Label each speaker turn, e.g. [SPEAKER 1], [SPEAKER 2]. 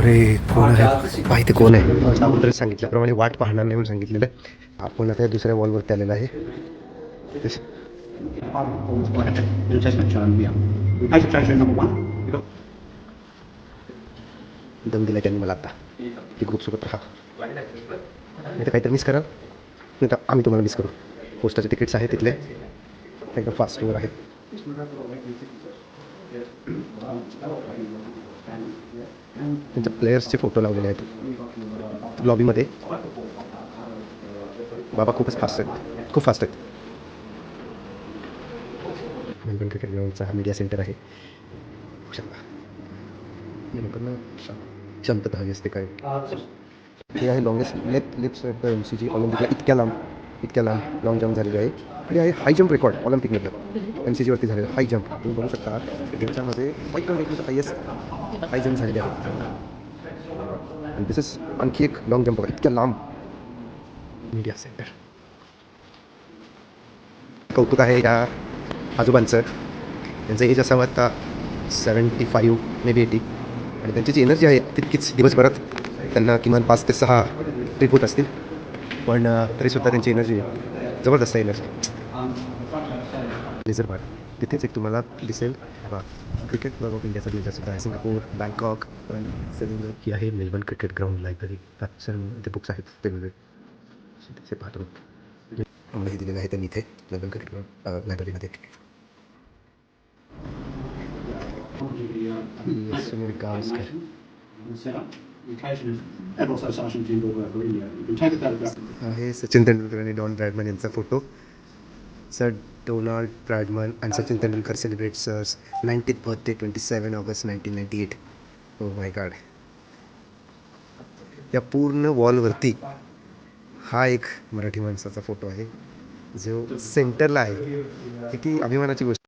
[SPEAKER 1] अरे कोण आहे? माहिती कोण आहे? अगोदर सांगितल्याप्रमाणे वाट पाहणार नाही म्हणून सांगितलेलं आहे. आपण आता दुसऱ्या वॉलवरती आलेला आहे. तेच- दम दिला त्यांनी मला आता. ती ग्रुप सोबत राहा. नाही तर काहीतरी मिस कराल. नाही तर आम्ही तुम्हाला मिस करू. पोस्टाचे तिकीट्स आहेत तिथले. एकदम फास्ट वर आहेत. त्यांच्या प्लेयर्सचे फोटो लावलेले आहेत. लॉबीमध्ये बाबा खूपच फास्ट आहेत. खूप फास्ट आहेत. मेलबर्न क्रिकेट ग्राउंडचा हा मीडिया सेंटर आहे. लोकांना शांतता हवी असते काय? हे आहे longest left lips M C G ऑलिम्पिकला इतक्या लांब. इतक्या लांब लॉंग जम्प झालेली आहे. हे आहे हाय जम्प रेकॉर्ड ऑलिम्पिकमधलं एम सी जीवरती झालेलं हाय जम्प तुम्ही बघू शकता त्याच्यामध्ये वाईट हायेस्ट हाय जम्प झालेली आहे. दिस इज आणखी एक लॉंग जम्प बघा इतक्या लांब. मीडिया सेंटर कौतुक आहे या आजोबांचं. त्यांचं एज असावं आता seventy five maybe eighty आणि त्यांची जी एनर्जी आहे तितकीच दिवसभरात त्यांना किमान पाच ते सहा ट्रिप होत असतील. पण तरीसुद्धा त्यांची एनर्जी ज़बरदस्त एनर्जी लेझर बार तिथेच एक तुम्हाला दिसेल. क्रिकेट क्लब ऑफ़ इंडियाचा लेझर सुद्धा आहे. सिंगापूर बँकॉक ही आहे मेलबर्न क्रिकेट ग्राउंड लायब्ररी सर्व ते बुक्स आहेत वेगवेगळे पाहतो. आम्हाला दिलेलं आहे त्यांनी इथे, मेलबर्न क्रिकेट ग्राउंड लायब्ररीमध्ये सुनील गावस्कर
[SPEAKER 2] And
[SPEAKER 1] आहे सचिन तेंडुलकर आणि डॉन ब्रॅडमन यांचा photo sir Donald Bradman and Sachin Tendulkar celebrate celebrates ninetieth birthday twenty seven August nineteen ninety eight oh my god या पूर्ण वॉलवरती हा एक मराठी माणसाचा फोटो आहे जो सेंटरला आहे. किती अभिमानाची गोष्ट